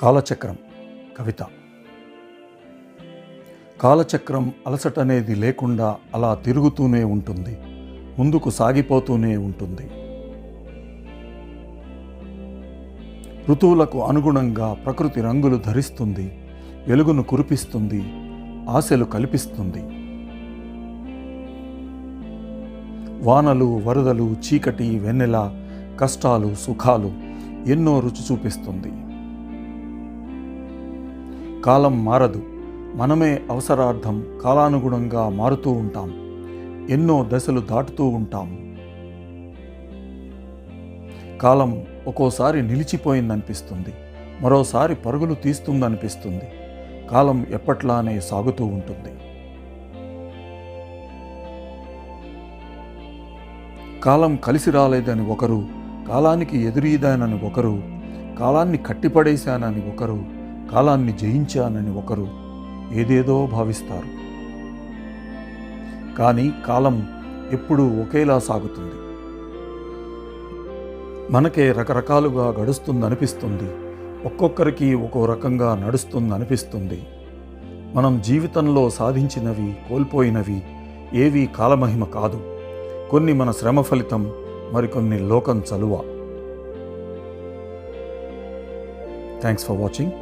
కాలచక్రం కవిత. కాలచక్రం అలసట అనేది లేకుండా అలా తిరుగుతూనే ఉంటుంది ముందుకు సాగిపోతూనే ఉంటుంది. ఋతువులకు అనుగుణంగా ప్రకృతి రంగులు ధరిస్తుంది వెలుగును కురిపిస్తుంది ఆశలు కల్పిస్తుంది. వానలు వరదలు చీకటి వెన్నెల కష్టాలు సుఖాలు ఎన్నో రుచి చూపిస్తుంది. కాలం మారదు. మనమే అవసరార్థం కాలానుగుణంగా మారుతూ ఉంటాం. ఎన్నో దశలు దాటుతూ ఉంటాం. కాలం ఒక్కోసారి నిలిచిపోయిందనిపిస్తుంది. మరోసారి పరుగులు తీస్తుందనిపిస్తుంది. కాలం ఎప్పట్లానే సాగుతూ ఉంటుంది. కాలం కలిసి రాలేదని ఒకరు కాలానికి ఎదురీదానని ఒకరు కాలాన్ని కట్టిపడేశానని ఒకరు కాలాన్ని జయించానని ఒకరు ఏదేదో భావిస్తారు. కానీ కాలం ఎప్పుడూ ఒకేలా సాగుతుంది. మనకే రకరకాలుగా గడుస్తుందనిపిస్తుంది. ఒక్కొక్కరికి ఒక్కో రకంగా నడుస్తుందనిపిస్తుంది. మనం జీవితంలో సాధించినవి కోల్పోయినవి ఏవి కాలమహిమ కాదు. కొన్ని మన శ్రమ ఫలితం మరికొన్ని లోకం చలువ. Thanks for watching